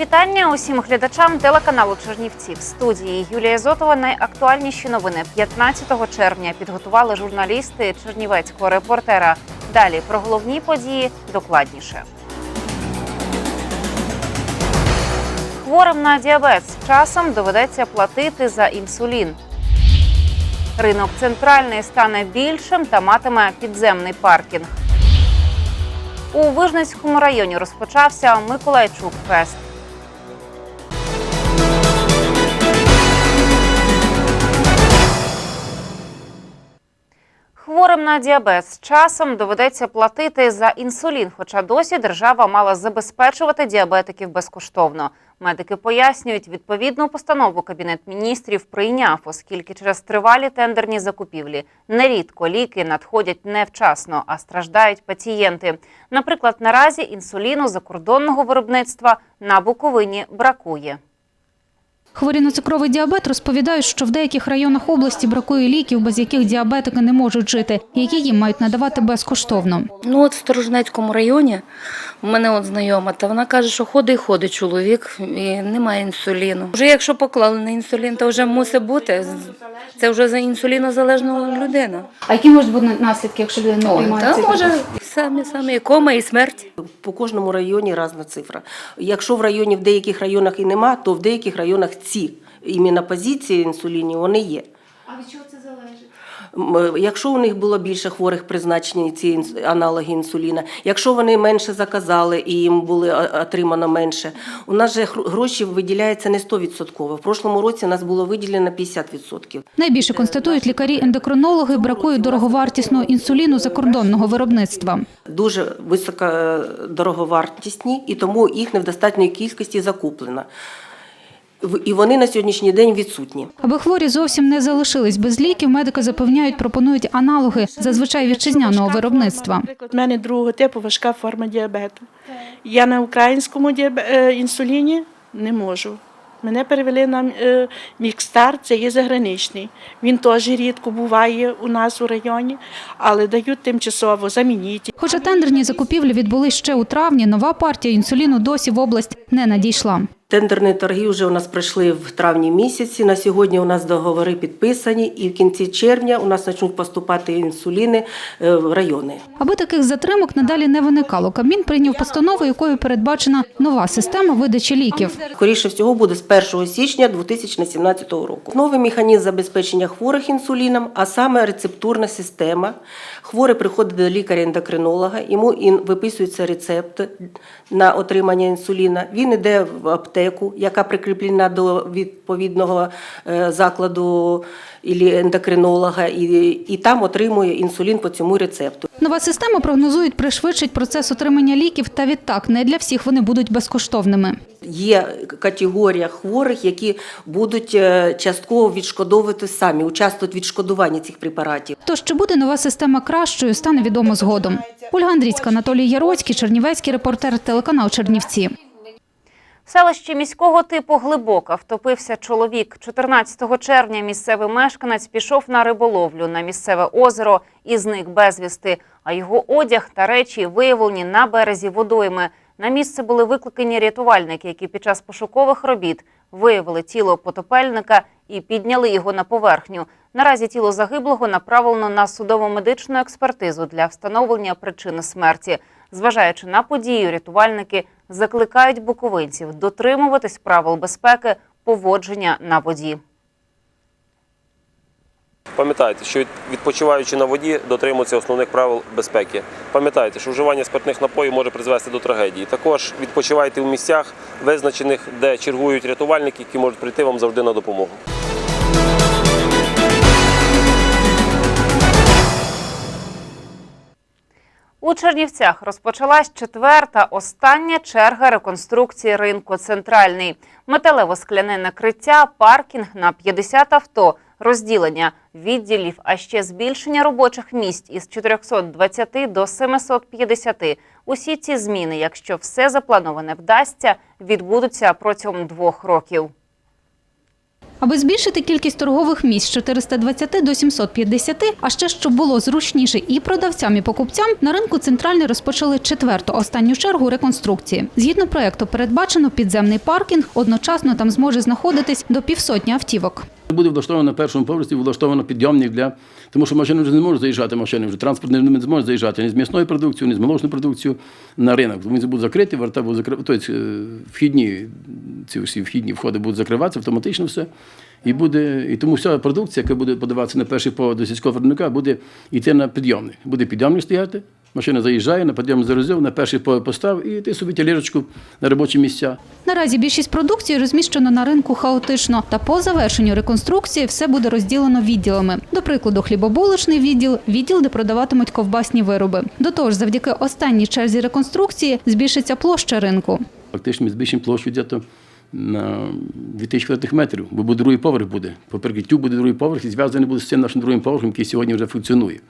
Вітання усім глядачам телеканалу Чернівці. В студії Юлія Зотова. Найактуальніші новини 15 червня підготували журналісти чернівецького репортера. Далі про головні події докладніше. Хворим на діабет з часом доведеться платити за інсулін. Ринок центральний стане більшим та матиме підземний паркінг. У Вижницькому районі розпочався Миколайчук Фест. Хворим на діабет з часом доведеться платити за інсулін, хоча досі держава мала забезпечувати діабетиків безкоштовно. Медики пояснюють, відповідну постанову Кабінет міністрів прийняв, оскільки через тривалі тендерні закупівлі нерідко ліки надходять невчасно, а страждають пацієнти. Наприклад, наразі інсуліну закордонного виробництва на Буковині бракує. Хворі на цукровий діабет розповідають, що в деяких районах області бракує ліків, без яких діабетики не можуть жити, які їм мають надавати безкоштовно. Ну от в Сторожнецькому районі в мене от знайома, та вона каже, що ходить, і ходить чоловік і немає інсуліну. Вже якщо поклали на інсулін, то вже мусить бути. Це вже за інсулінозалежна людина. А які можуть бути наслідки, якщо людина Ой, та може самі самі кома, і смерть. По кожному районі різна цифра. Якщо в районі в деяких районах і нема, то в деяких районах ці іменно позиції інсулінів вони є. А від чого це залежить? Якщо у них було більше хворих призначені ці аналоги інсуліна, якщо вони менше заказали і їм були отримано менше, у нас же гроші виділяється не 100%. В прошлому році у нас було виділено 50%. Найбільше констатують лікарі-ендокринологи, бракує дороговартісного інсуліну закордонного виробництва. Дуже високодороговартісні, і тому їх не в достатньої кількості закуплено. І вони на сьогоднішній день відсутні. Аби хворі зовсім не залишились без ліків, медики запевняють, пропонують аналоги, зазвичай вітчизняного виробництва. Наприклад, в мене другого типу важка форма діабету. Я на українському е, інсуліні не можу. Мене перевели на е, Мікстар, це є заграничний. Він теж рідко буває у нас у районі, але дають тимчасово замініть. Хоча тендерні закупівлі відбулись ще у травні, нова партія інсуліну досі в область не надійшла. Тендерні торги вже у нас пройшли в травні місяці. На сьогодні у нас договори підписані, і в кінці червня у нас почнуть поступати інсуліни е, в райони. Аби таких затримок надалі не виникало, Кабмін прийняв постанову, якою передбачена нова система видачі ліків. Скоріше всього буде з 1 січня 2017 року. Новий механізм забезпечення хворих інсуліном, а саме рецептурна система. Хворий приходить до лікаря-ендокринолога, йому виписується рецепт на отримання інсуліна. Він йде в аптеку, яка прикріплена до відповідного е, закладу ілі ендокринолога, і, і там отримує інсулін по цьому рецепту. Нова система прогнозують пришвидшить процес отримання ліків, та відтак не для всіх вони будуть безкоштовними. Є категорія хворих, які будуть е, частково відшкодовувати самі, участвують в відшкодуванні цих препаратів. Тож чи буде нова система кращою, стане відомо згодом. Ольга Андрійська, Анатолій Яроцький, Чернівецький репортер, телеканал Чернівці. В селищі міського типу Глибока втопився чоловік. 14 червня місцевий мешканець пішов на риболовлю на місцеве озеро і зник безвісти. А його одяг та речі виявлені на березі водойми. На місце були викликані рятувальники, які під час пошукових робіт виявили тіло потопельника і підняли його на поверхню. Наразі тіло загиблого направлено на судово-медичну експертизу для встановлення причини смерті. Зважаючи на подію, рятувальники закликають буковинців дотримуватись правил безпеки поводження на воді. Пам'ятайте, що відпочиваючи на воді, дотримуються основних правил безпеки. Пам'ятайте, що вживання спиртних напоїв може призвести до трагедії. Також відпочивайте у місцях, визначених, де чергують рятувальники, які можуть прийти вам завжди на допомогу. У Чернівцях розпочалась четверта остання черга реконструкції ринку центральний. Металево-скляне накриття, паркінг на 50 авто, розділення відділів, а ще збільшення робочих місць із 420 до 750. Усі ці зміни, якщо все заплановане вдасться, відбудуться протягом двох років. Аби збільшити кількість торгових місць з 420 до 750, а ще щоб було зручніше і продавцям, і покупцям, на ринку центральний розпочали четверту останню чергу реконструкції. Згідно проекту, передбачено підземний паркінг. Одночасно там зможе знаходитись до півсотні автівок. Буде влаштовано на першому поверсі, влаштовано підйомник для тому, що машини вже не можуть заїжджати. Машини вже транспорт не, зможе заїжджати ні з м'ясною продукцією, ні з молочною продукцією на ринок. Вони будуть закриті, ворота будуть закривати, тобто е, вхідні ці всі вхідні входи будуть закриватися автоматично все. І буде, і тому вся продукція, яка буде подаватися на перший поверх до сільського виробника, буде йти на підйомник. Буде підйомник стояти. Машина заїжджає, на підйомник зарозив, на перший постав і ти собі тележечку на робочі місця. Наразі більшість продукції розміщено на ринку хаотично, та по завершенню реконструкції все буде розділено відділами. До прикладу, хлібобулочний відділ, відділ, де продаватимуть ковбасні вироби. До того ж, завдяки останній черзі реконструкції збільшиться площа ринку. Фактично ми збільшимо площу десь на 2000 квадратних метрів, бо буде другий поверх буде. По перекриттю буде другий поверх і зв'язаний буде з цим нашим другим поверхом, який сьогодні вже функціонує.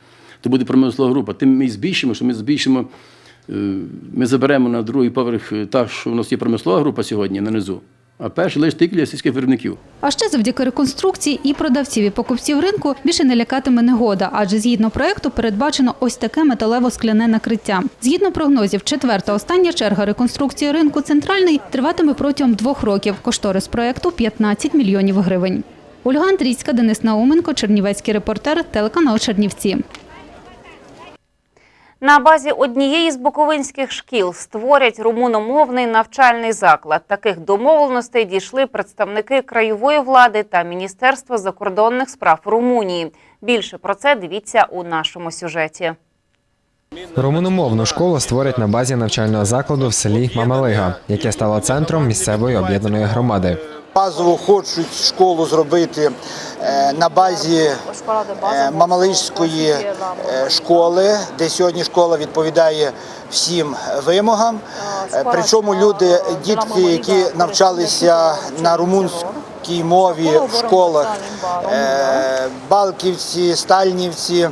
То буде промислова група. Тим ми збільшимо, що ми збільшимо, е, ми заберемо на другий поверх е, так, що у нас є промислова група сьогодні на низу, а перший лише тільки для сільських виробників. А ще завдяки реконструкції і продавців, і покупців ринку більше не лякатиме негода, адже згідно проекту передбачено ось таке металево-скляне накриття. Згідно прогнозів, четверта остання черга реконструкції ринку центральний триватиме протягом двох років. Кошторис проекту 15 мільйонів гривень. Ольга Андрійська, Денис Науменко, Чернівецький репортер, телеканал Чернівці. На базі однієї з буковинських шкіл створять румуномовний навчальний заклад. Таких домовленостей дійшли представники краєвої влади та Міністерства закордонних справ Румунії. Більше про це дивіться у нашому сюжеті. Румуномовну школу створять на базі навчального закладу в селі Мамалига, яке стало центром місцевої об'єднаної громади. Базово хочуть школу зробити е, на базі е, Мамалишської е, школи, де сьогодні школа відповідає всім вимогам. Причому люди, дітки, які навчалися на румунській мові в школах е, Балківці, Стальнівці,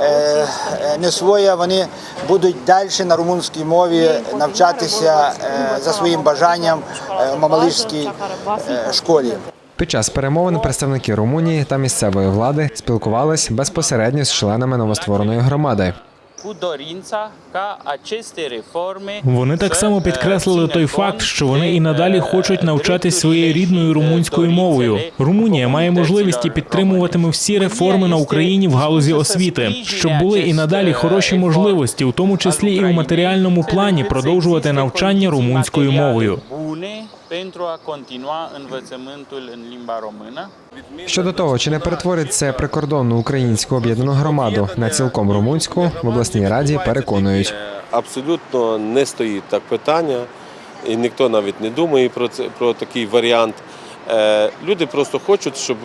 е, е, Несвоя, вони будуть далі на румунській мові навчатися за своїм бажанням в Мамалишській школі. Під час перемовин представники Румунії та місцевої влади спілкувались безпосередньо з членами новоствореної громади. Вони так само підкреслили той факт, що вони і надалі хочуть навчатись своєю рідною румунською мовою. Румунія має можливість і підтримуватиме всі реформи на Україні в галузі освіти, щоб були і надалі хороші можливості, у тому числі і в матеріальному плані, продовжувати навчання румунською мовою. Pentru a continua învățământul în limba română. Щодо того, чи не перетворить це прикордонну українську об'єднану громаду на цілком румунську, в обласній раді переконують. Абсолютно не стоїть так питання, і ніхто навіть не думає про це про такий варіант. Е, Люди просто хочуть, щоб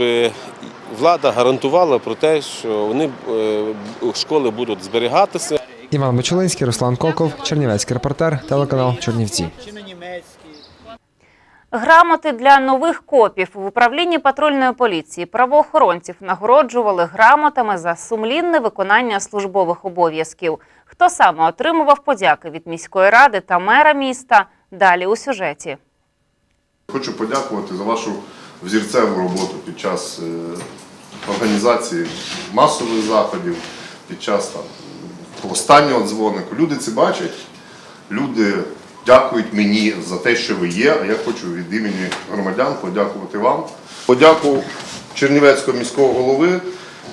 влада гарантувала про те, що вони е, школи будуть зберігатися. Іван Мичулинський, Руслан Коков, Чернівецький репортер, телеканал Чернівці. Грамоти для нових копів в управлінні патрульної поліції правоохоронців нагороджували грамотами за сумлінне виконання службових обов'язків. Хто саме отримував подяки від міської ради та мера міста? Далі у сюжеті. Хочу подякувати за вашу взірцеву роботу під час е, організації масових заходів, під час останнього дзвонику. Люди це бачать, люди дякують мені за те, що ви є, а я хочу від імені громадян подякувати вам. Подяку Чернівецького міського голови,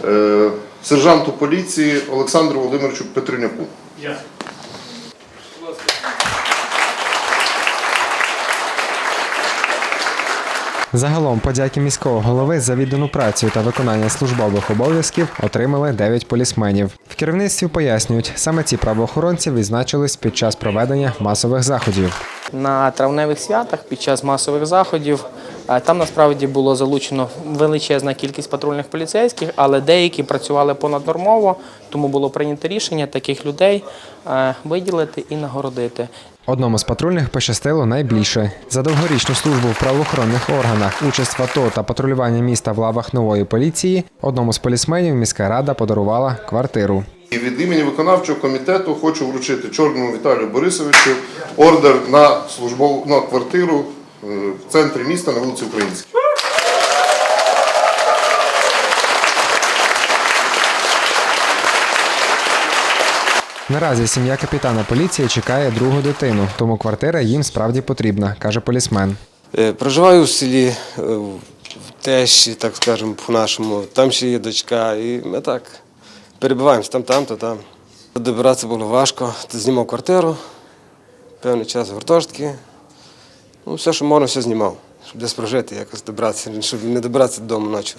е, сержанту поліції Олександру Володимировичу Петриняку. Загалом подяки міського голови за віддану працю та виконання службових обов'язків отримали 9 полісменів. В керівництві пояснюють, саме ці правоохоронці відзначились під час проведення масових заходів. На травневих святах під час масових заходів Там насправді було залучено величезна кількість патрульних поліцейських, але деякі працювали понаднормово, тому було прийнято рішення таких людей е, виділити і нагородити. Одному з патрульних пощастило найбільше. За довгорічну службу в правоохоронних органах, участь в АТО та патрулювання міста в лавах нової поліції, одному з полісменів міська рада подарувала квартиру. І від імені виконавчого комітету хочу вручити Чорному Віталію Борисовичу ордер на службову на квартиру в центрі міста на вулиці Українській. Наразі сім'я капітана поліції чекає другу дитину, тому квартира їм справді потрібна, каже полісмен. Е, Проживаю в селі, е, в Тещі, так скажемо, по-нашому. Там ще є дочка, і ми так перебуваємось там, там, то там. Добиратися було важко. Знімав квартиру, певний час гуртожитки. Ну, все, що можна, все знімав, щоб десь прожити, якось добратися, щоб не добратися додому ночі.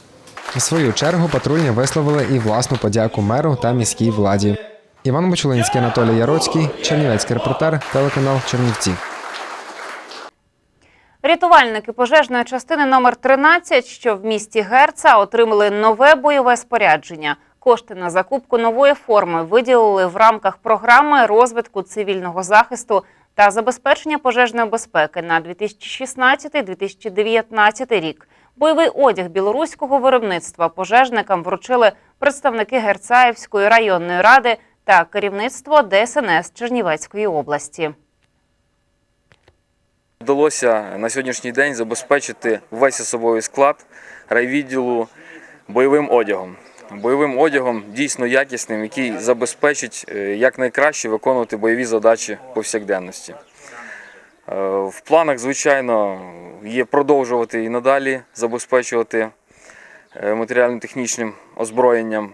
В свою чергу патрульні висловили і власну подяку меру та міській владі. Іван Бочулинський, Анатолій Яроцький, Чернівецький репортер, телеканал Чернівці. Рятувальники пожежної частини номер 13, що в місті Герца, отримали нове бойове спорядження. Кошти на закупку нової форми виділили в рамках програми розвитку цивільного захисту та забезпечення пожежної безпеки на 2016-2019 рік. Бойовий одяг білоруського виробництва пожежникам вручили представники Герцаївської районної ради та керівництво ДСНС Чернівецької області. Вдалося на сьогоднішній день забезпечити весь особовий склад райвідділу бойовим одягом. Бойовим одягом дійсно якісним, який забезпечить е, якнайкраще виконувати бойові задачі повсякденності. Е, В планах, звичайно, є продовжувати і надалі забезпечувати е, матеріально-технічним озброєнням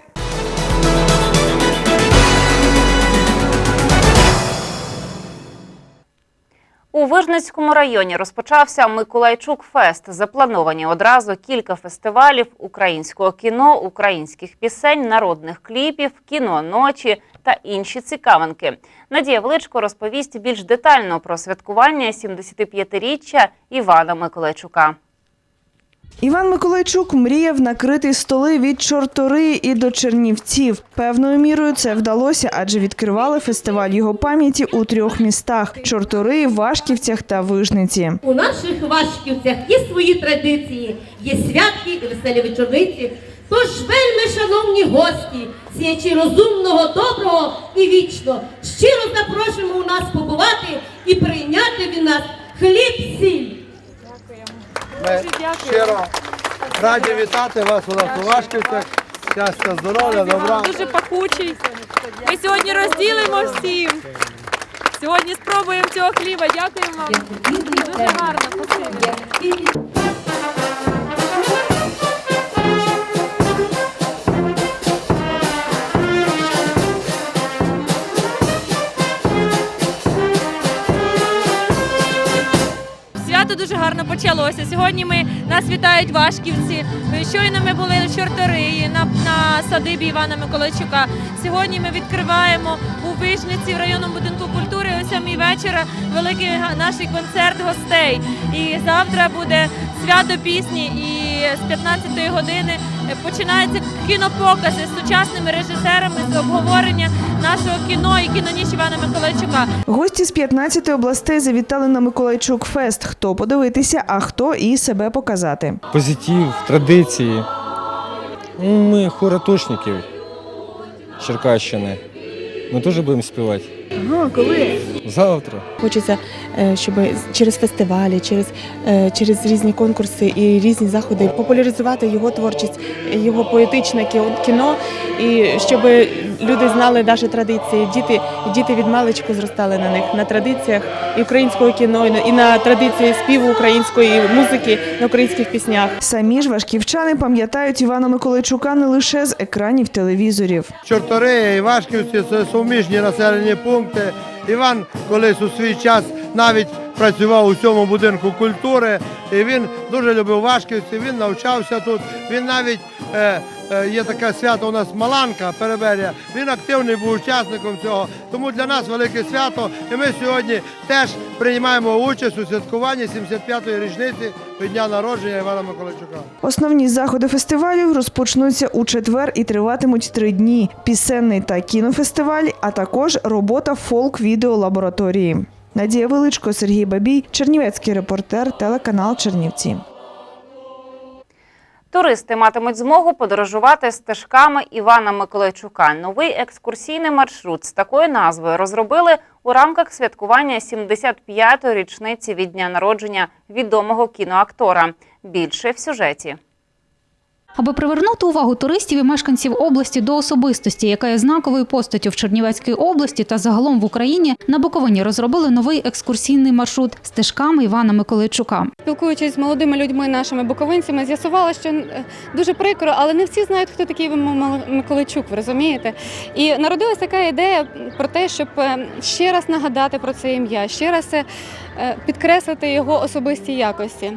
У Вижницькому районі розпочався Миколайчук Фест. Заплановані одразу кілька фестивалів українського кіно, українських пісень, народних кліпів, кіно ночі та інші цікавинки. Надія Величко розповість більш детально про святкування 75-річчя Івана Миколайчука. Іван Миколайчук мріяв накрити столи від чортори і до Чернівців. Певною мірою це вдалося, адже відкривали фестиваль його пам'яті у трьох містах: Чортори, Вашківцях та Вижниці. У наших Вашківцях є свої традиції, є святки і веселі вечорниці. Тож, вельми шановні гості, сіячи розумного, доброго і вічно, щиро запрошуємо у нас побувати і прийняти від нас хліб сіль. Ми щиро раді вітати вас у нас у Вашківцях. Щастя, здоров'я, добра. Дуже пахучий. Ми сьогодні розділимо всім. Сьогодні спробуємо цього хліба. Дякуємо вам. Дуже гарно, спасибі. Свято дуже гарно почалося. Сьогодні ми нас вітають Вашківці. Щойно ми були в Чорториї на, на садибі Івана Миколайчука. Сьогодні ми відкриваємо у Вижниці в районному будинку культури о сьомій вечора великий наш концерт гостей. І завтра буде свято пісні. І з 15 години починаються кінопокази з сучасними режисерами з обговорення нашого кіно і кіноніч Івана Миколайчука. Гості з 15 областей завітали на Миколайчук Фест. Хто подивитися, а хто і себе показати. позитив, традиції. Ну, Ми хоратошників Черкащини. Ми теж будемо співати. Ага, коли? Завтра. Хочеться, е, щоб через фестивалі, через, е, через різні конкурси і різні заходи популяризувати його творчість, його поетичне кіно, і щоб люди знали наші традиції. Діти, діти від маличку зростали на них, на традиціях і українського кіно, і на- традиції співу української музики, на українських піснях. Самі ж важківчани пам'ятають Івана Миколайчука не лише з екранів телевізорів. Чортори і Вашківці це суміжні населені пункти. Іван колись у свій час навіть працював у цьому будинку культури. І він дуже любив Вашківці, він навчався тут. Він навіть е, е, є таке свято у нас Маланка Переберія. Він активний був учасником цього. Тому для нас велике свято. І ми сьогодні теж приймаємо участь у святкуванні 75-ї річниці від дня народження Івана Миколайчука. Основні заходи фестивалю розпочнуться у четвер і триватимуть три дні: пісенний та кінофестиваль, а також робота фолк-відеолабораторії. Надія Величко, Сергій Бабій, Чернівецький репортер, телеканал Чернівці. Туристи матимуть змогу подорожувати стежками Івана Миколайчука. Новий екскурсійний маршрут з такою назвою розробили у рамках святкування 75-ї річниці від дня народження відомого кіноактора. Більше в сюжеті. Аби привернути увагу туристів і мешканців області до особистості, яка є знаковою постаттю в Чернівецькій області та загалом в Україні, на Буковині розробили новий екскурсійний маршрут стежками Івана Миколайчука. Спілкуючись з молодими людьми, нашими буковинцями, з'ясувала, що е, дуже прикро, але не всі знають, хто такий Миколайчук, ви розумієте? І народилась така ідея про те, щоб е, ще раз нагадати про це ім'я, ще раз е, підкреслити його особисті якості.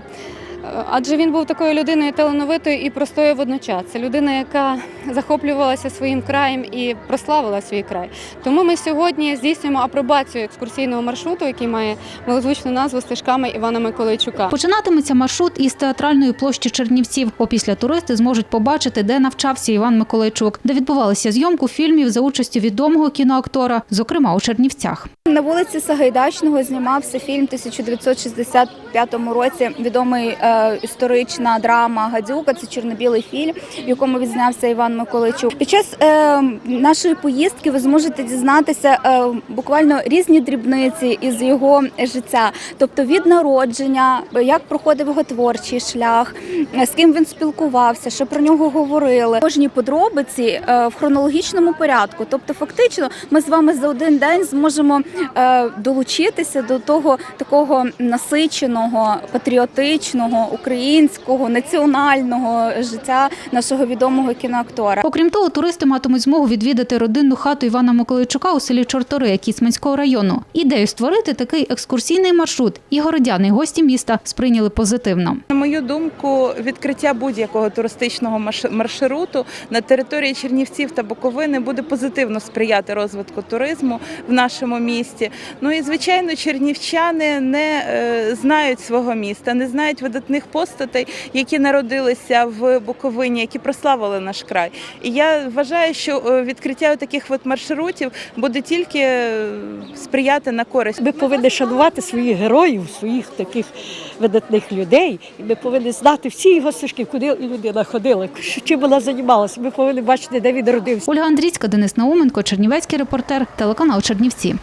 Адже він був такою людиною талановитою і простою водночас. Це людина, яка захоплювалася своїм краєм і прославила свій край. Тому ми сьогодні здійснюємо апробацію екскурсійного маршруту, який має милозвучну назву стежками Івана Миколайчука. Починатиметься маршрут із театральної площі Чернівців. Опісля туристи зможуть побачити, де навчався Іван Миколайчук, де відбувалися зйомку фільмів за участю відомого кіноактора, зокрема у Чернівцях. На вулиці Сагайдачного знімався фільм 1965 році. Відомий е, історична драма Гадюка. Це чорно-білий фільм, в якому відзнявся Іван Миколайчук. Під час е, нашої поїздки ви зможете дізнатися е, буквально різні дрібниці із його життя, тобто від народження, як проходив його творчий шлях, з ким він спілкувався, що про нього говорили. Кожні подробиці е, в хронологічному порядку. Тобто, фактично, ми з вами за один день зможемо е, долучитися до того такого насиченого, патріотичного, українського, національного життя нашого відомого кіноактора. Окрім того, туристи матимуть змогу відвідати родинну хату Івана Миколайчука у селі Чортори Кіцманського району. Ідею створити такий екскурсійний маршрут і городяни, і гості міста сприйняли позитивно. На мою думку, відкриття будь-якого туристичного марш- маршруту на території Чернівців та Буковини буде позитивно сприяти розвитку туризму в нашому місті. Ну і звичайно, чернівчани не е, знають свого міста, не знають видатних постатей, які народилися в Буковині, які прославили наш край. І я вважаю, що е, відкриття таких от маршрутів буде тільки е, сприяти на користь. Ми повинні шанувати своїх героїв, своїх таких видатних людей. І ми повинні знати всі його стежки, куди людина ходила, чим вона займалася. Ми повинні бачити, де він родився. Ольга Андрійська, Денис Науменко, Чернівецький репортер, телеканал Чернівці.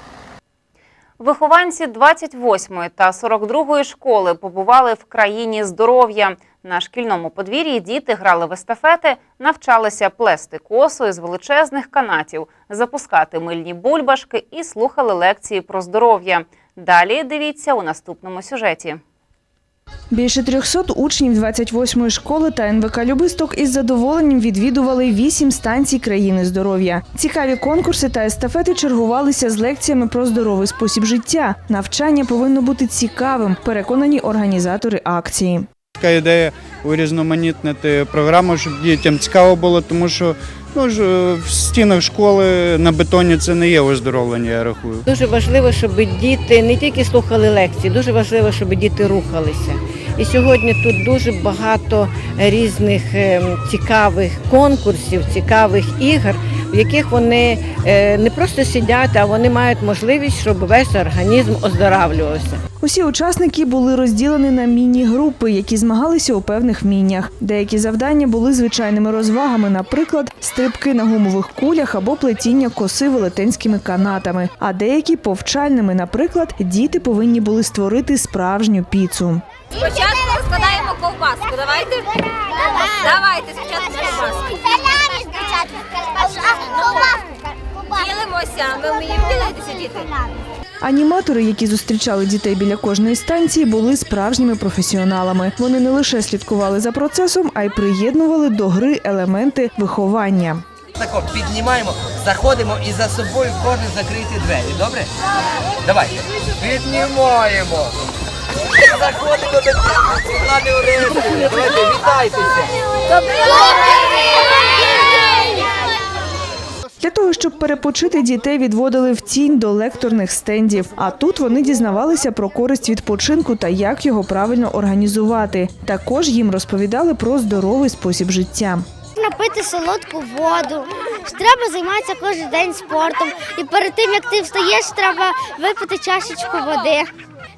Вихованці 28-ї та 42-ї школи побували в країні здоров'я. На шкільному подвір'ї діти грали в естафети, навчалися плести косу із величезних канатів, запускати мильні бульбашки і слухали лекції про здоров'я. Далі дивіться у наступному сюжеті. Більше 300 учнів 28-ї школи та НВК Любисток із задоволенням відвідували вісім станцій країни здоров'я. Цікаві конкурси та естафети чергувалися з лекціями про здоровий спосіб життя. Навчання повинно бути цікавим, переконані організатори акції. Така ідея урізноманітнити програму, щоб дітям цікаво було, тому що ну, ж, в стінах школи на бетоні це не є оздоровлення, я рахую. Дуже важливо, щоб діти не тільки слухали лекції, дуже важливо, щоб діти рухалися. І сьогодні тут дуже багато різних ем, цікавих конкурсів, цікавих ігор, в яких вони е, не просто сидять, а вони мають можливість, щоб весь організм оздоравлювався. Усі учасники були розділені на міні-групи, які змагалися у певних вміннях. Деякі завдання були звичайними розвагами, наприклад, стрибки на гумових кулях або плетіння коси велетенськими канатами. А деякі повчальними, наприклад, діти повинні були створити справжню піцу. Спочатку розкладаємо ковбаску. Давайте. Давайте спочатку ковбаску. Ділимося. Ми вміємо ділитися діти. Аніматори, які зустрічали дітей біля кожної станції, були справжніми професіоналами. Вони не лише слідкували за процесом, а й приєднували до гри елементи виховання. Тако піднімаємо, заходимо і за собою кожен закрити двері. Добре? Давайте. Піднімаємо. Заходимо до. Давайте, вітайтеся. Для того, щоб перепочити, дітей відводили в тінь до лекторних стендів. А тут вони дізнавалися про користь відпочинку та як його правильно організувати. Також їм розповідали про здоровий спосіб життя. Напити солодку воду. Треба займатися кожен день спортом. І перед тим як ти встаєш, треба випити чашечку води.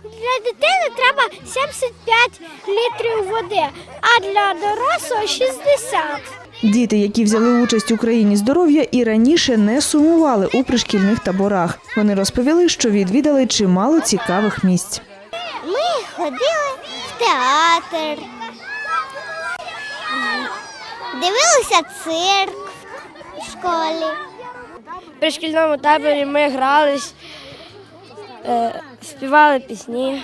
Для дитини треба 75 літрів води, а для дорослого 60. Діти, які взяли участь у країні здоров'я, і раніше не сумували у пришкільних таборах. Вони розповіли, що відвідали чимало цікавих місць. Ми ходили в театр, дивилися цирк в школі. При шкільному таборі ми грались, е, співали пісні.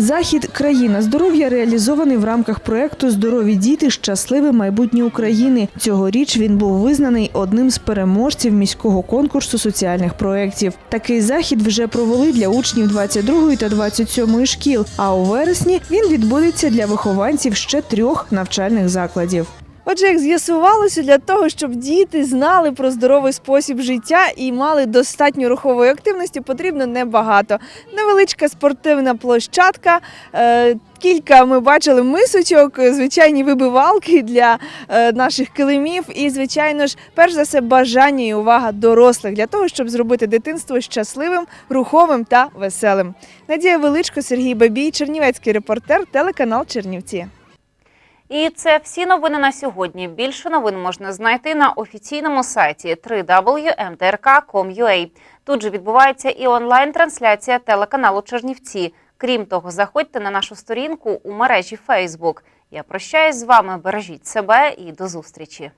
Захід Країна здоров'я реалізований в рамках проекту Здорові діти щасливе майбутнє України. Цьогоріч він був визнаний одним з переможців міського конкурсу соціальних проєктів. Такий захід вже провели для учнів 22 та 27 шкіл. А у вересні він відбудеться для вихованців ще трьох навчальних закладів. Отже, як з'ясувалося, для того, щоб діти знали про здоровий спосіб життя і мали достатньо рухової активності, потрібно небагато. Невеличка спортивна площадка. е, Кілька ми бачили мисочок, звичайні вибивалки для е, наших килимів, і, звичайно ж, перш за все, бажання і увага дорослих для того, щоб зробити дитинство щасливим, руховим та веселим. Надія Величко, Сергій Бабій, Чернівецький репортер, телеканал Чернівці. І це всі новини на сьогодні. Більше новин можна знайти на офіційному сайті www.mtrk.com.ua. Тут же відбувається і онлайн-трансляція телеканалу Чернівці. Крім того, заходьте на нашу сторінку у мережі Facebook. Я прощаюсь з вами. Бережіть себе і до зустрічі.